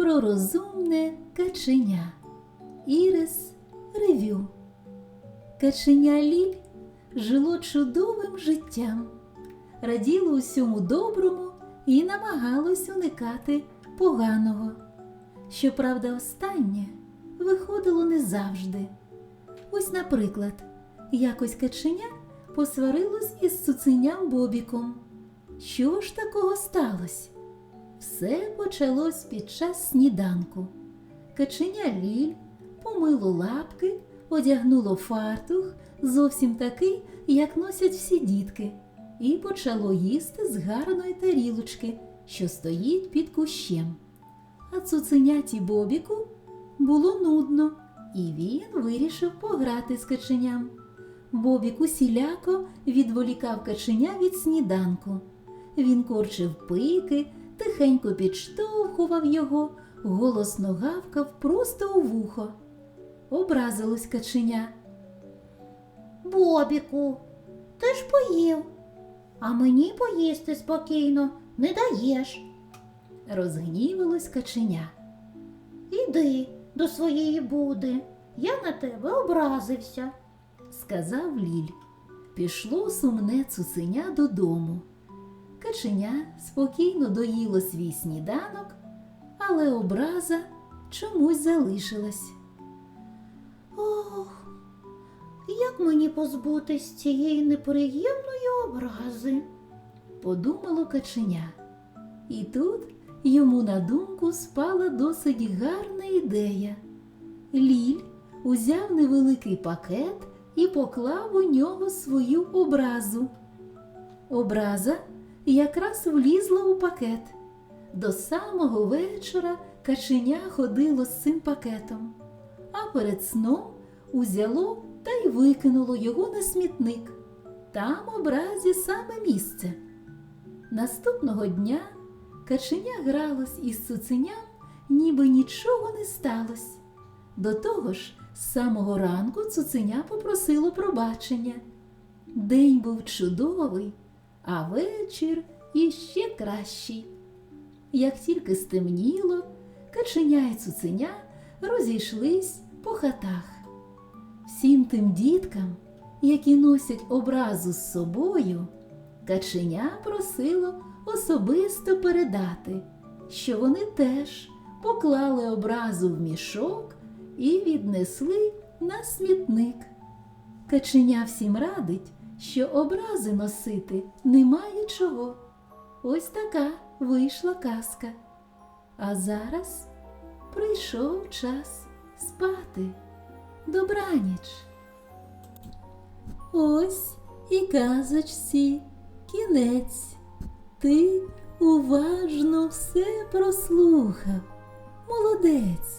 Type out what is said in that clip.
про розумне каченя. Ірис Ревю. Каченя Ліль жило чудовим життям, раділо усьому доброму і намагалось уникати поганого. Щоправда, останнє виходило не завжди. Ось, наприклад, якось каченя посварилось із цуценям Бобіком. Що ж такого сталося? Все почалось під час сніданку. Каченя Ліль помило лапки, одягнуло фартух, зовсім такий, як носять всі дітки, і почало їсти з гарної тарілочки, що стоїть під кущем. А цуценяті Бобіку було нудно, і він вирішив пограти з каченям. Бобік усіляко відволікав каченя від сніданку. Він корчив пики, тихенько підштовхував його, голосно гавкав просто у вухо. Образилось каченя. Бобіку, ти ж поїв, а мені поїсти спокійно не даєш. Розгнівалось каченя. Іди до своєї буди, я на тебе образився. сказав Ліль. Пішло сумне цуценя додому. Каченя спокійно доїло свій сніданок, але образа чомусь залишилась. Ох, як мені позбутись цієї неприємної образи? подумало каченя. І тут йому на думку спала досить гарна ідея. Ліль узяв невеликий пакет і поклав у нього свою образу. Образа якраз влізла у пакет. До самого вечора каченя ходило з цим пакетом, а перед сном узяло та й викинуло його на смітник. Там образі саме місце. Наступного дня каченя гралось із цуценям, ніби нічого не сталося. До того ж, з самого ранку цуценя попросило пробачення. День був чудовий, а вечір іще кращий. Як тільки стемніло, каченя і цуценя розійшлись по хатах. Всім тим діткам, які носять образу з собою, каченя просило особисто передати, що вони теж поклали образу в мішок і віднесли на смітник. Каченя всім радить, що образи носити немає чого. Ось така вийшла казка. А зараз прийшов час спати. Добраніч. Ось і казочці кінець. Ти уважно все прослухав. Молодець.